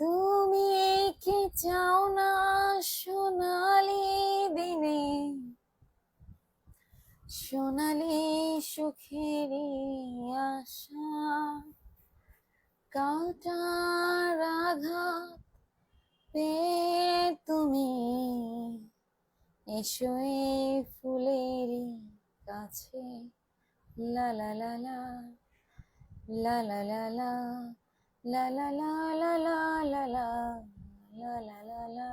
তুমি কি চাও না সোনালি দিনে? সোনালি সুখেরই আশা, কাটার আঘাত পেয়ে তুমি এসো এই ফুলেরই কাছে। লা লা লা লা লা লা লা লা। লা লা লা লা লা লা লা লা লা লা লা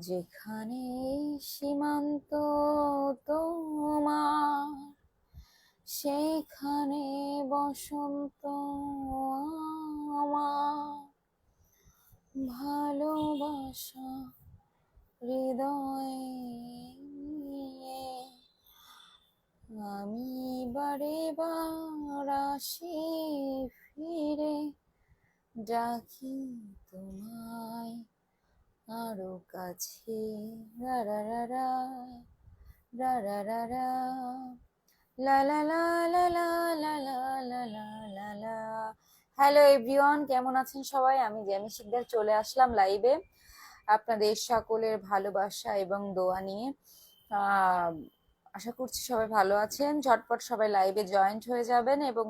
যেখানে সীমান্ত তোমার সেইখানে বসন্ত আমার। ভালোবাসা হৃদয়ে আমি বারে বার আসি ফিরে ডাকি তোমায় আরও কাছে রা রা রা রা লা লা লা লা লা লা লা লা লা লা লা হ্যালো এভরিওয়ান কেমন আছেন সবাই আমি জ্যামি শিকদার চলে আসলাম লাইভে আপনাদের সকলের ভালোবাসা এবং দোয়া নিয়ে আশা করছি সবাই ভালো আছেন। ঝটপট সবাই লাইভে জয়েন্ট হয়ে যাবেন এবং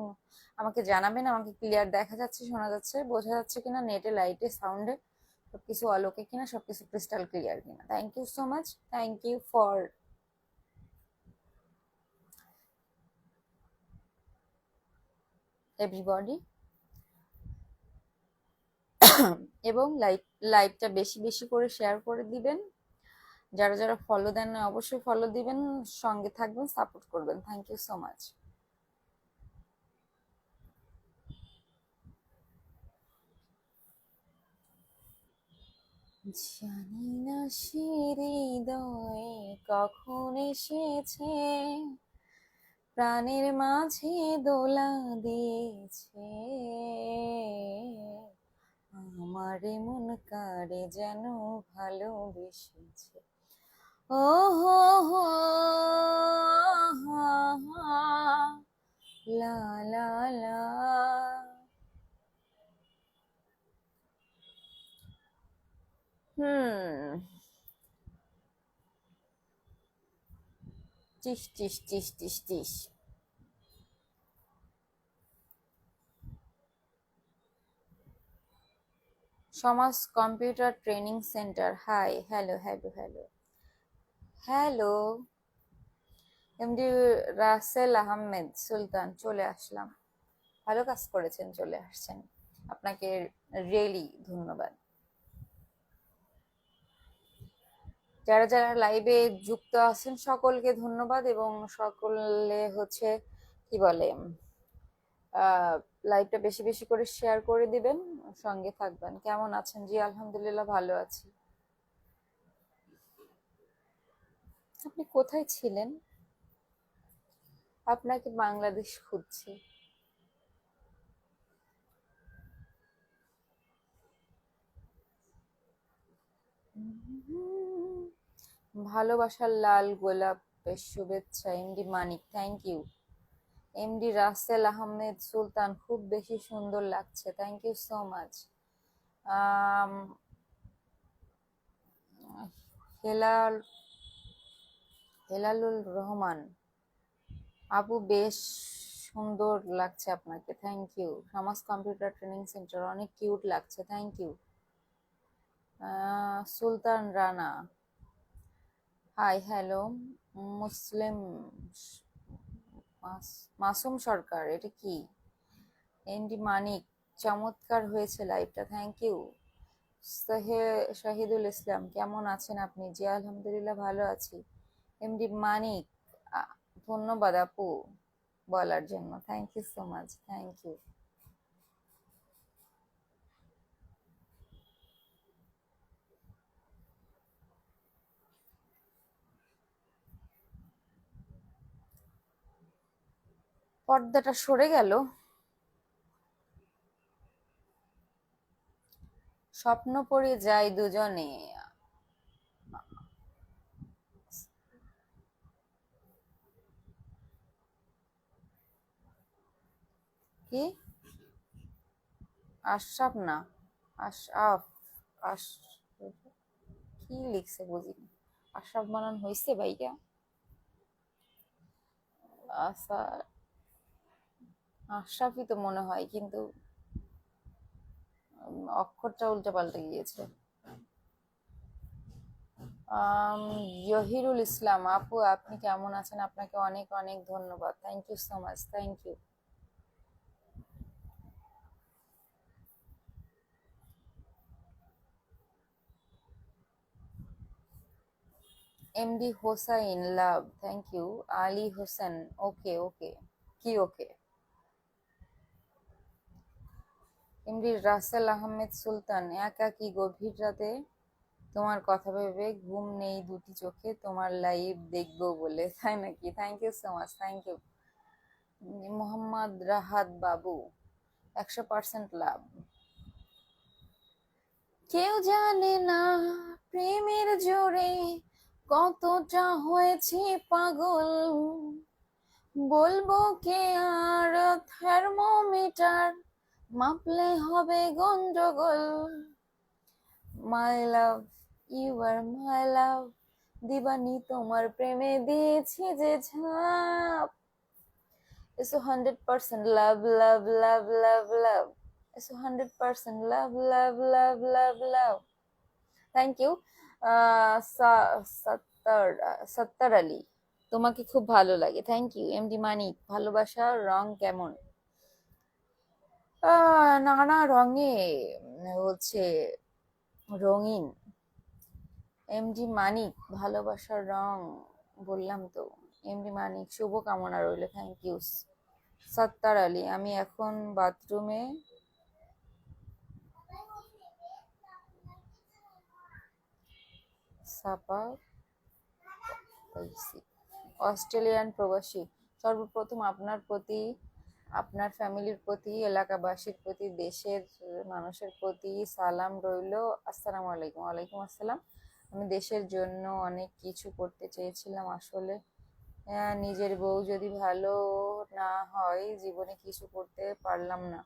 আমাকে জানাবেন, আমাকে ক্লিয়ার দেখা যাচ্ছে, শোনা যাচ্ছে, বোঝা যাচ্ছে কিনা নেটে লাইটে সাউন্ডে সবকিছু আলোকে কিনা, সবকিছু ক্রিস্টাল ক্লিয়ার কিনা। Thank you so much thank you for everybody এবং লাইভ লাইভটা বেশি বেশি করে শেয়ার করে দিবেন। যারা যারা ফলো দেন না, অবশ্যই ফলো দিবেন, সঙ্গে থাকবেন সাপোর্ট করবেন। থ্যাংক ইউ সো মাচ জানি না হৃদয়ে কখন এসেছে, প্রাণের মাঝে দোলা দিয়েছে। আমার মন কারে যেন ভালোবেসেছে। ও হো হো, লা লা লা। হুম। টিস টিস টিস টিস টিস। Samaj computer training center. Hi, hello hello hello. Hello, MD Rasel Ahmed Sultan, চলে আসলাম। ভালো কাজ করেছেন, চলে আসছেন। আপনাকে রিয়েলি ধন্যবাদ। যারা যারা লাইভে যুক্ত আছেন, সকলকে ধন্যবাদ এবং সকলে হচ্ছে, কি বলে লাইভটা বেশি বেশি করে শেয়ার করে দিবেন। সঙ্গে থাকবেন। কেমন আছেন? জি, আলহামদুলিল্লাহ, ভালো আছি। আপনি কোথায় ছিলেন? আপনাকে বাংলাদেশ খুঁজছে। ভালোবাসার লাল গোলাপের শুভেচ্ছা MD Manik thank you MD Rasel Ahmed Sultan, খুব বেশি সুন্দর লাগছে thank you so much Helal Helalul Rahman, আপু বেশ সুন্দর লাগছে আপনাকে thank you Samaj computer training center অনেক কিউট লাগছে thank you Sultan Rana hi hello Muslim Masum Sarkar, এটা কি? এনডি মানিক, চমৎকার হয়েছে লাইভটা থ্যাংক ইউ শাহিদুল ইসলাম, কেমন আছেন আপনি? জি, আলহামদুলিল্লাহ, ভালো আছি। এমডি মানিক ধন্যবাদ আপু বলার জন্য। Thank you so much thank you পর্দাটা সরে গেল। স্বপ্ন পড়ে যাই দুজনে। কি? আশরাফ না, আশরাফ, আশ, কি লিখছে বুঝিনি আশরাফ বানান হয়েছে ভাইয়া। আশা আশরাফই তো মনে হয়, কিন্তু অক্ষরটা উল্টে পাল্টে গিয়েছে। জহিরুল ইসলাম, আপু, আপনি কেমন আছেন? আপনাকে অনেক অনেক ধন্যবাদ। Thank you so much thank you MD Hossain love thank you Ali Hossain okay okay কি ওকে এমডি রাসেল আহমেদ সুলতান একা কি গভীর রাতে? তোমার কথা ভেবে ঘুম নেই দুটি চোখে, তোমার লাইভ দেখব বলে, তাই নাকি? Thank you so much thank you Mohammad Rahat Babu, একশো পার্সেন্ট লাভ কেউ জানে না প্রেমের জোরে কতটা হয়েছে পাগল? বলব কে আর থার্মোমিটার মাপলে হবে গন্ডগোল? মাই লাভ ইউ আর মাই লাভ দিবানি তোমার প্রেমে দিয়েছি যে ঝাপ। এসো hundred percent love love love love love এসো hundred percent love love love love love thank you Sattar Sattar Ali. তোমাকে খুব ভালো লাগে। থ্যাংক ইউ এমডি মানিক ভালোবাসার রং কেমন? নানা রঙে হচ্ছে রঙিন। এমডি মানিক ভালোবাসার রং, বললাম তো। এমডি মানিক শুভ কামনা রইল। Thank you Sattar Ali. আমি এখন বাথরুমে সাপা অস্ট্রেলিয়ান প্রবাসী। সর্বপ্রথম আপনার প্রতি, আপনার ফ্যামিলির প্রতি, এলাকাবাসীর প্রতি, দেশের মানুষের প্রতি সালাম রইল। আসসালামু আলাইকুম। ওয়ালাইকুম আসসালাম। আমি দেশের জন্য অনেক কিছু করতে চেয়েছিলাম। আসলে নিজের বউ যদি ভালো না হয়, জীবনে কিছু করতে পারলাম না।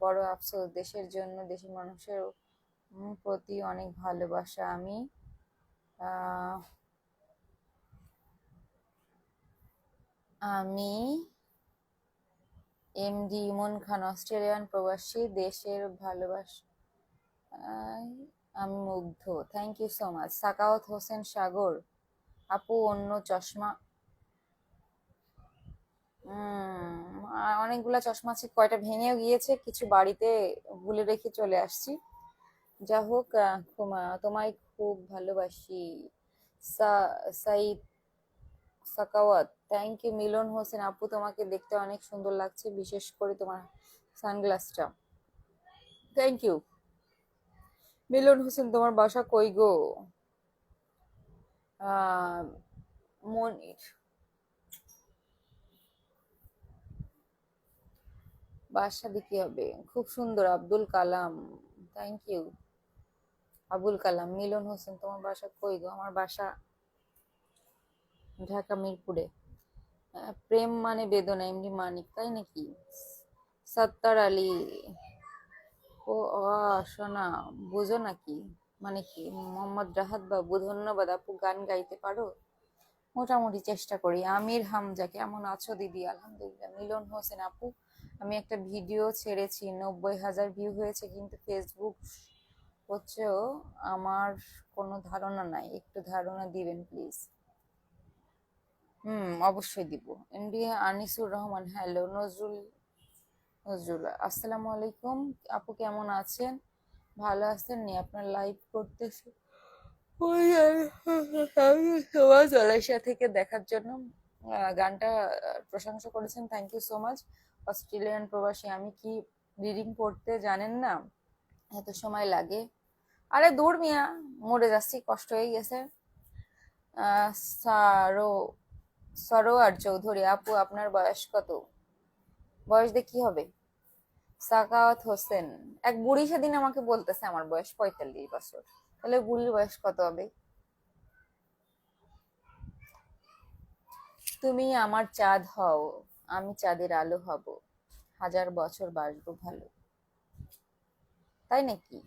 বড় আফসোস। দেশের জন্য, দেশের মানুষের প্রতি অনেক ভালোবাসা আমি। আমি এমডি ইমন খান, অস্ট্রেলিয়ান প্রবাসী, দেশের ভালোবাসা আমি মুগ্ধ। Thank you so much Sakawat Hossain Sagar, আপু, অন্য চশমা অনেকগুলা চশমা আছে, কয়টা ভেঙেও গিয়েছে, কিছু বাড়িতে ভুলে রেখে চলে আসছি। যা হোক তোমা- তোমায় খুব ভালোবাসি। সা- সাইদ সাকাওয়াত থ্যাংক ইউ মিলন হোসেন আপু, তোমাকে দেখতে অনেক সুন্দর লাগছে, বিশেষ করে তোমার সানগ্লাসটা থ্যাংক ইউ মিলন হোসেন, তোমার বাসা কই গো? মনির। বাসা দিকে হবে? খুব সুন্দর, আব্দুল কালাম। থ্যাংক ইউ আবুল কালাম, মিলন হোসেন, তোমার বাসা কই গো? আমার বাসা ঢাকা মিরপুরে। প্রেম মানে বেদনা, এমনি মানিক, তাই নাকি? সত্তার আলী। ও শোনা বুঝো নাকি? মানে কি, মোহাম্মদ রাহাত বাবু, ধন্যবাদ। আপু, গান গাইতে পারো? মোটামুটি চেষ্টা করি। আমির হামজা, কেমন আছো দিদি? আলহামদুলিল্লাহ। মিলন হোসেন আপু, আমি একটা ভিডিও ছেড়েছি, নব্বই হাজার ভিউ হয়েছে, কিন্তু ফেসবুক হচ্ছেও আমার কোনো ধারণা নাই। একটু ধারণা দিবেন প্লিজ হুম, অবশ্যই দিব। এমডি আনিসুর রহমান, হ্যালো, নজরুল নজরুল, আসসালামু আলাইকুম। আপু কেমন আছেন? ভালো আছেন নি? আপনার লাইভ করতেছি। মালয়েশিয়া থেকে দেখার জন্য গানটা প্রশংসা করেছেন। Thank you so much Australian প্রবাসী, আমি কি রিডিং পড়তে জানেন না? এত সময় লাগে। আরে দূর মিয়া, মরে যাচ্ছি, কষ্ট হয়ে গেছে। সারো সরোয়ার চৌধুরী, আপু, আপনার বয়স কত? বয়স দিয়ে কি হবে? সাকাওয়াত হোসেন, এক বুড়ি সেদিন আমাকে বলতেছে আমার বয়স পঁয়তাল্লিশ বছর। তাহলে বুড়ির বয়স কত হবে? তুমি আমার চাঁদ হও, আমি চাঁদের আলো হব। হাজার বছর বাসবো ভালো। তাই নাকি?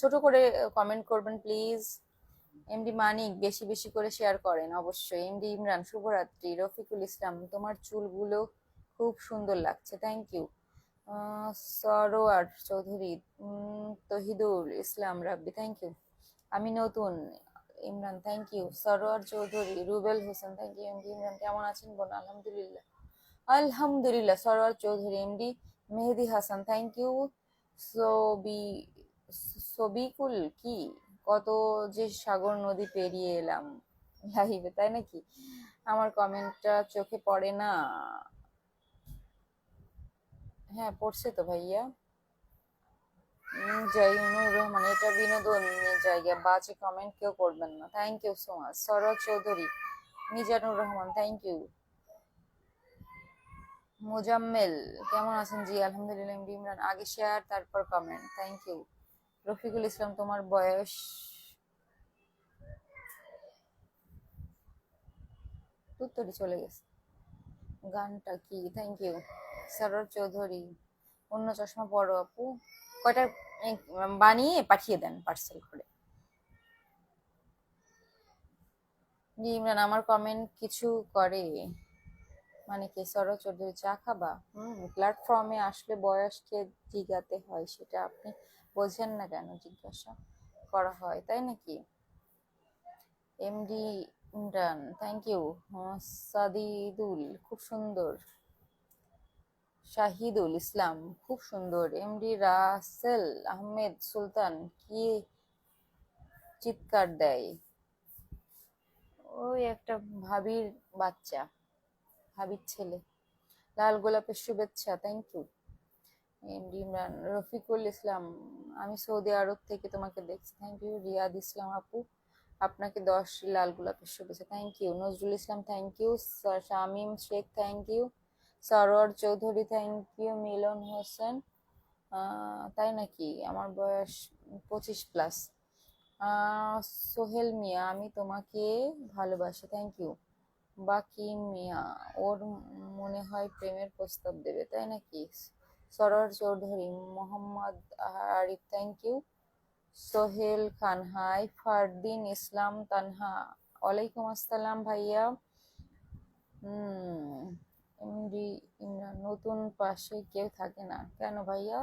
ছোট করে কমেন্ট করবেন প্লিজ এমডি মানিক, বেশি বেশি করে শেয়ার করেন, অবশ্যই। এমডি ইমরান, শুভরাত্রি। রফিকুল ইসলাম, তোমার চুলগুলো খুব সুন্দর লাগছে thank you Sarwar Chowdhury Tohidul Islam, Rabbi thank you আমি নতুন, Imran thank you Sarwar Chowdhury, Rubel Hossain thank you MD Imran, কেমন আছেন বোন? আলহামদুলিল্লাহ। আলহামদুলিল্লাহ, Sarwar Chowdhury MD Mehedi Hasan thank you সবি সবিকুল কি? কত যে সাগর নদী পেরিয়ে এলাম। লাইভে তাই নাকি? আমার কমেন্টটা চোখে পড়ে না। হ্যাঁ পড়ছে তো ভাইয়া। উম, জয়নুর রহমান এটা বিনোদনের জায়গা বাজে কমেন্ট কেউ করবেন না। Thank you so much Saroj Chowdhury Mizanur Rahman thank you Mozammel, কেমন আছেন? জি, আলহামদুলিল্লাহ, ইমরান। আগে শেয়ার তারপর comment thank you Rafiqul Islam, তোমার বয়স? উত্তরই চলে গেছে। গানটা কি? থ্যাংক ইউ সরোজ চৌধুরী, অন্য চশমা পড়ো আপু। কয়টা বানিয়ে পাঠিয়ে দেন পার্সেল করে। জি, ইমরান, আমার কমেন্ট কিছু করে। মানে কি সরোজ চৌধুরী, চা খাবা? হুম প্ল্যাটফর্মে আসলে বয়সকে জিজ্ঞাতে হয় সেটা আপনি বোঝেন না কেন জিজ্ঞাসা করা হয়, তাই নাকি? MD Imran thank you Sadidul, খুব সুন্দর। শাহিদুল ইসলাম, খুব সুন্দর। এমডি রাসেল আহমেদ সুলতান, কি চিৎকার দেয়? ওই একটা ভাবির বাচ্চা। ভাবির ছেলে। লাল গোলাপের শুভেচ্ছা থ্যাংক ইউ ইমরান, রফিকুল ইসলাম, আমি সৌদি আরব থেকে তোমাকে দেখছি। থ্যাংক ইউ রিয়াদ ইসলাম আপু, আপনাকে দশ লাল গোলাপের শুভেচ্ছা। Thank you Nazrul Islam thank you Shamim Sheikh thank you Sarwar Chowdhury thank you Milon Hossain তাই নাকি? আমার বয়স পঁচিশ প্লাস সোহেল মিয়া, আমি তোমাকে ভালোবাসি। থ্যাংক ইউ বাকি মিয়া, ওর মনে হয় প্রেমের প্রস্তাব দেবে, তাই নাকি? Sarwar Chowdhury, Mohammad Arif thank you Sohel Khan hi Fardin Islam Tanha, ওয়ালাইকুম আসসালাম ভাইয়া। নতুন পাশে কেউ থাকে না। কেন ভাইয়া?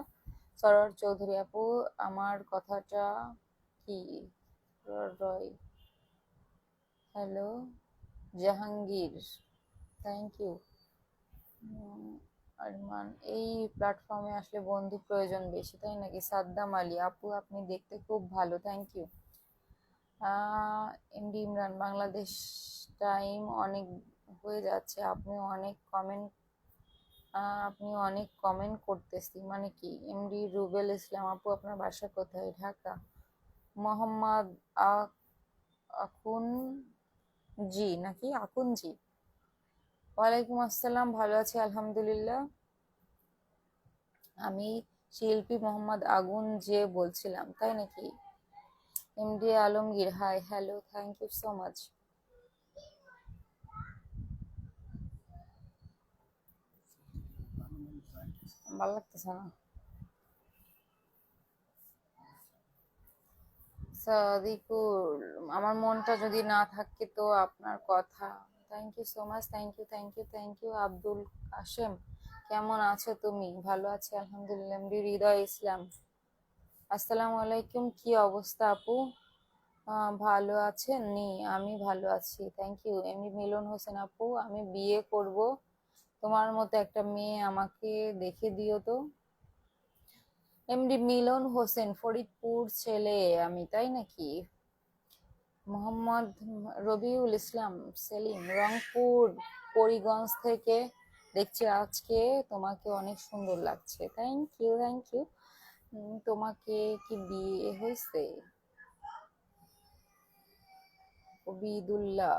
সরোয়ার চৌধুরী আপু, আমার কথাটা কি? Roy hello Jahangir. Thank you Arman, এই প্ল্যাটফর্মে আসলে বন্ধু প্রয়োজন বেশি, তাই নাকি? সাদ্দাম আলী, আপু, আপনি দেখতে খুব ভালো thank you MD Imran, Bangladesh time অনেক হয়ে যাচ্ছে, আপনি অনেক কমেন্ট আপনি অনেক কমেন্ট করতেছি। মানে কি এমডি রুবেল ইসলাম, আপু, আপনার বাসা কোথায়? ঢাকা। মোহাম্মদ আ- আকুন জি, নাকি? আকুন জি। ওয়ালাইকুম আসসালাম, ভালো আছি, আলহামদুলিল্লাহ। আমি শিল্পী মোহাম্মদ আগুন যে বলছিলাম, তাই নাকি? MD Alamgir, hi, hello thank you so much ভালো লাগতেছে না? সাদিকুল আমার মনটা যদি না থাকে তো আপনার কথা। Thank you so much thank you thank you thank you Abdul Kashem. কেমন আছো তুমি? ভালো আছি, আলহামদুলিল্লাহ। এমডি হৃদয় ইসলাম। আসসালামু আলাইকুম, কি অবস্থা আপু? ভালো আছেন? নি, আমি ভালো আছি thank you MD Milon Hossain আপু, আমি বিয়ে করব। তোমার মতো একটা মেয়ে আমাকে দেখে দিও তো। এমডি মিলন হোসেন, ফরিদপুর ছেলে আমি, তাই নাকি? মোহাম্মদ রবিউল ইসলাম, সেলিম, রংপুর, পরিগঞ্জ থেকে দেখছি আজকে। তোমাকে অনেক সুন্দর লাগছে। থ্যাংক ইউ থ্যাংক ইউ তোমাকে কি বিয়ে হয়েছে? ওবিদুল্লাহ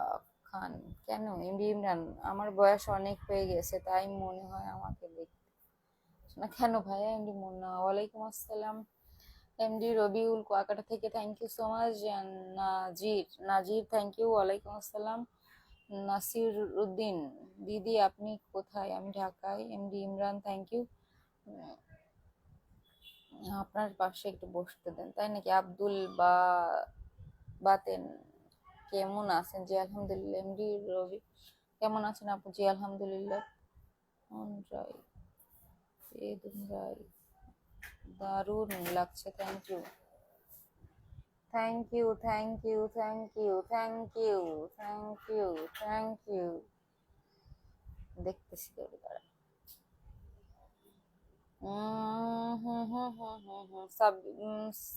খান। কেন? এমডি ইমরান, আমার বয়স অনেক হয়ে গেছে, তাই মনে হয় আমাকে দেখতে না কেন ভাইয়া এমডি মুন্না, ওয়ালাইকুম আসসালাম। এমডি রবিউল কুয়াকাটা থেকে thank you so much Nazir Nazir thank you ওয়ালাইকুম আসসালাম। নাসির উদ্দিন দিদি আপনি কোথায়? আমি ঢাকায়। এমডি ইমরান থ্যাংক ইউ আপনার পাশে একটু বসতে দেন, তাই নাকি? আব্দুল বা, বাতেন, কেমন আছেন? জি, আলহামদুলিল্লাহ, এমডি রবি, কেমন আছেন আপু? জি, আলহামদুলিল্লাহ। অন বেদুন রায় দারুণ লাগছে thank you thank you thank you thank you thank you thank you thank you দেখতেছি তোর দ্বারা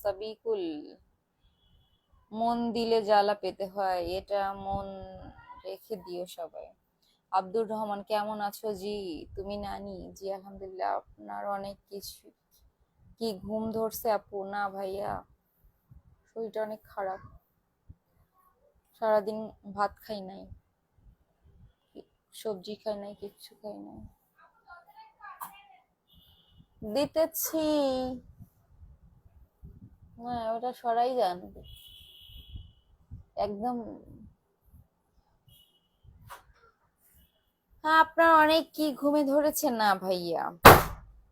সাবিকুল। মন দিলে জ্বালা পেতে হয়, এটা মন রেখে দিও সবাই। আব্দুর রহমান, কেমন আছো? জি, তুমি নানি? জি, আলহামদুলিল্লাহ, আপনার অনেক কিছু কি ঘুম ধরছে আপু? না ভাইয়া, শরীরটা অনেক খারাপ। সারাদিন ভাত খাই নাই সবজি খাই নাই, কিচ্ছু খাই নাই। দিতেছি। হ্যাঁ ওটা সরাই জানবে একদম আপনার অনেক কি ঘুমে ধরেছে না ভাইয়া?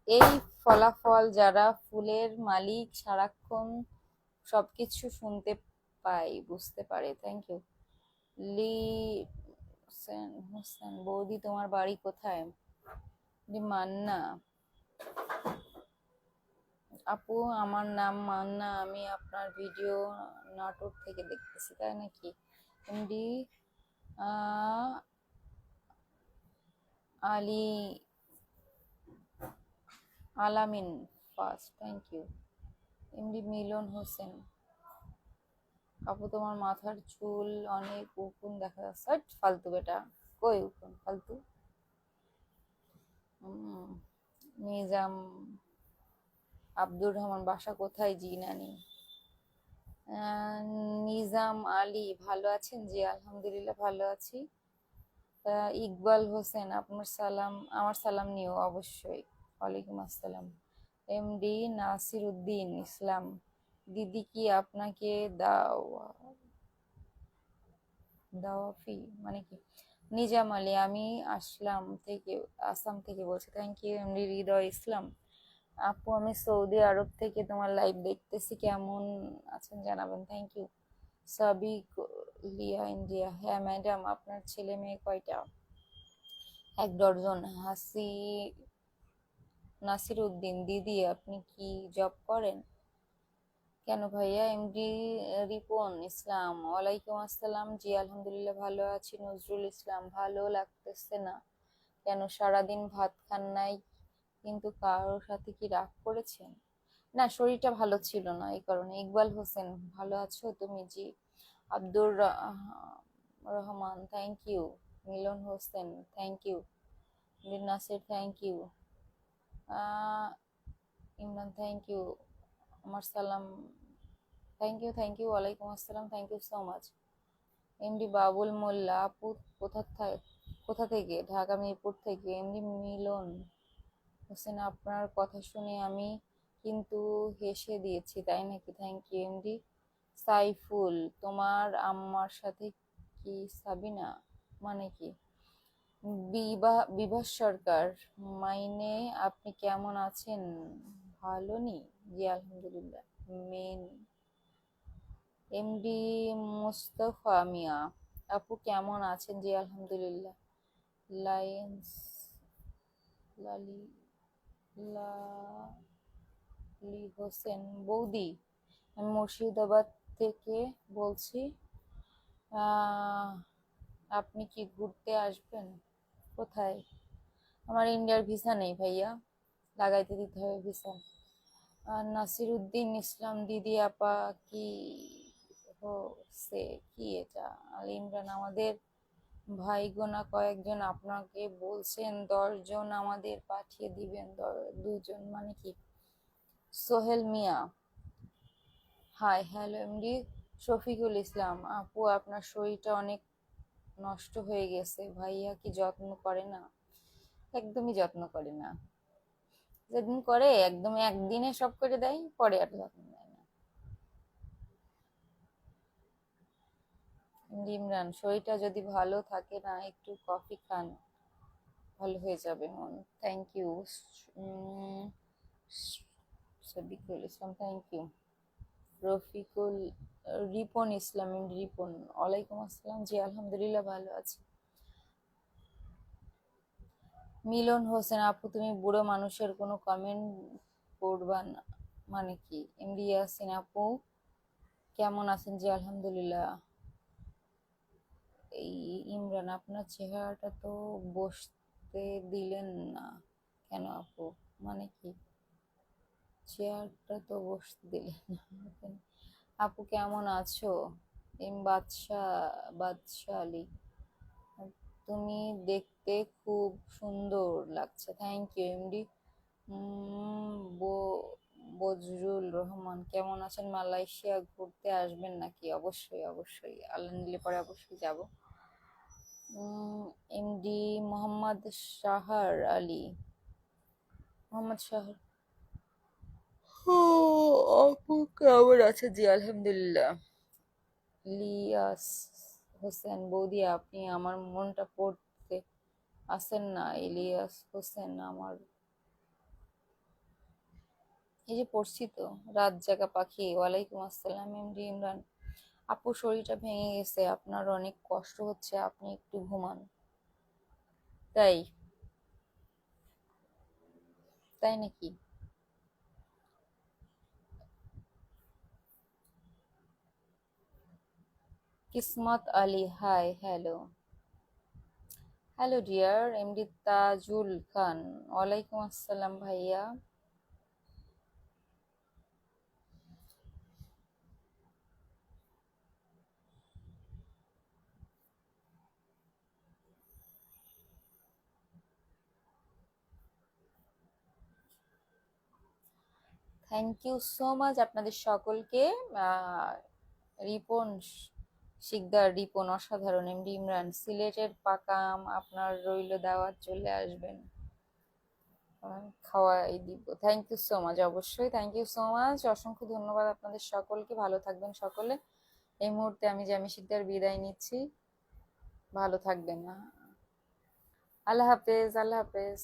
এই ফলাফল যারা ফুলের মালিক সারাক্ষণ সবকিছু শুনতে পাই বুঝতে পারে। থ্যাংক ইউ লি, হোসেন হোসেন, বৌদি, তোমার বাড়ি কোথায়? মান্না। আপু, আমার নাম মান্না, আমি আপনার ভিডিও নাটক থেকে দেখতেছি, তাই নাকি? MD Ali Alamin first thank you MD Milon Hossain. আপু তোমার মাথার চুল অনেক উকুন দেখা যাচ্ছে। ফালতু বেটা। কই উকুন? ফালতু। নিজাম আব্দুর রহমান, বাসা কোথায় জি নানি নিজাম আলী, ভালো আছেন? জি, আলহামদুলিল্লাহ, ভালো আছি। ইকবাল হোসেন, আপনার সালাম, আমার সালাম নিও অবশ্যই। ওয়ালাইকুম আসসালাম। এমডি নাসির উদ্দিন ইসলাম, দিদি কি আপনাকে দাওয়া দাওয়াফি? মানে কি? নিজাম আলী, আমি আসলাম থেকে, আসাম থেকে বলছি thank you MD Hridoy Islam. আপু, আমি সৌদি আরব থেকে তোমার লাইভ দেখতেছি, কেমন আছেন জানাবেন? থ্যাংক ইউ সাবিক লিয়া ইন্ডিয়া। হ্যাঁ ম্যাডাম আপনার ছেলে মেয়ে কয়টা? এক ডজন। হাসি, নাসির উদ্দিন, দিদি, আপনি কি জব করেন? কেন ভাইয়া? এমডি রিপন ইসলাম। ওয়ালাইকুম আসসালাম। জি, আলহামদুলিল্লাহ, ভালো আছি। নজরুল ইসলাম, ভালো লাগতেছে না। কেন সারাদিন ভাত খান নাই? কিন্তু কারোর সাথে কি রাগ করেছেন? না, শরীরটা ভালো ছিল না এই কারণে। ইকবাল হোসেন, ভালো আছো তুমি? জি। Abdur Rahman thank you Milon Hossain thank you Mir Nasir thank you Imran thank you আমার সালাম থ্যাংক ইউ থ্যাংক ইউ ওয়ালাইকুম আসসালাম thank you so much MD Babul Molla, আপু, কোথা কোথা থেকে? ঢাকা মিরপুর থেকে। এমডি মিলন হোসেন, আপনার কথা শুনে আমি কিন্তু হেসে দিয়েছি, তাই নাকি? থ্যাংক ইউ এমডি সাইফুল, তোমার আম্মার সাথে কি সাবিনা? মানে কি? বিভাস সরকার, মাইনে আপনি কেমন আছেন? ভালো নি? জি, আলহামদুলিল্লাহ মেন এমডি মুস্তফা মিয়া, আপু কেমন আছেন? জি, আলহামদুলিল্লাহ। লায়েন্স, লালি লালি হোসেন বৌদি আমি মুর্শিদাবাদ থেকে বলছি আপনি কি ঘুরতে আসবেন? কোথায়? আমার ইন্ডিয়ার ভিসা নেই ভাইয়া, লাগাইতে দিতে হবে ভিসা। নাসির উদ্দিন ইসলাম দিদি আপা কি সে কি এটা? আল ইমরান আমাদের ভাই গোনা কয়েকজন আপনাকে বলছেন, দশজন আমাদের পাঠিয়ে দিবেন দুজন মানে কি? Sohel Mia. Hi hello MD Shafiqul Islam. আপু, আপনার শরীরটা অনেক নষ্ট হয়ে গেছে। ভাইয়া কি যত্ন করে না? একদমই যত্ন করে না। যেদিন করে, একদম একদিনে সব করে দেয়, পরে আর যত্ন নেয় না। ইমরান, শরীরটা যদি ভালো থাকে না, একটু কফি খান। ভালো হয়ে যাবে মন। Thank you Sadiqul Islam thank you Rafiqul, Ripon Islam Ripon. ওয়ালাইকুম আসসালাম। জি, আলহামদুলিল্লাহ, ভালো আছি। মিলন হোসেন, আপু, তুমি বুড়ো মানুষের কোনো কমেন্ট করবা না? মানে কি? এমডি ইয়াসিন, আপু, কেমন আছেন? জি, আলহামদুলিল্লাহ। এই ইমরান, আপনার চেহারাটা তো বসতে দিলেন না। কেন, আপু? মানে কি? চেয়ারটা তো বসতে দিলেন আপু কেমন আছো? এম বাদশা বাদশা আলী তুমি দেখতে খুব সুন্দর লাগছে। Thank you MD Bazrul Rahman, কেমন আছেন? মালয়েশিয়া ঘুরতে আসবেন নাকি? অবশ্যই অবশ্যই। আল্লাহ নিলে পরে অবশ্যই যাব। এমডি মোহাম্মদ শাহার আলী। মোহাম্মদ শাহার আপু কেমন আছে? জি, আলহামদুলিল্লাহ। লিয়াস হোসেন, বৌদি আপনি আমার মনটা পড়তে আসেন না। ইলিয়াস হোসেন আমার এই যে পড়ছি তো, রাত জাগা পাখি। ওয়ালাইকুম আসসালাম এম এমডি ইমরান। আপু, শরীরটা ভেঙে গেছে। আপনার অনেক কষ্ট হচ্ছে, আপনি একটু ঘুমান। তাই? তাই নাকি? Kismat Ali, hi, hello. Hello, dear MD Tajul Khan. ওয়ালাইকুম আসসালাম ভাইয়া। থ্যাংক ইউ সো মাচ আপনাদের সকলকে। রিপন শিকদার, রিপন, অসাধারণ। এমডি ইমরান, সিলেটের পাকা আম আপনার রইল দাওয়াত, চলে আসবেন। খাওয়াই দিব। থ্যাংক ইউ সো মাচ অবশ্যই। থ্যাংক ইউ সো মাচ অসংখ্য ধন্যবাদ আপনাদের সকলকে। ভালো থাকবেন সকলে। এই মুহূর্তে আমি জামি শিকদার বিদায় নিচ্ছি, ভালো থাকবেন। আল্লাহ হাফেজ আল্লাহ হাফেজ।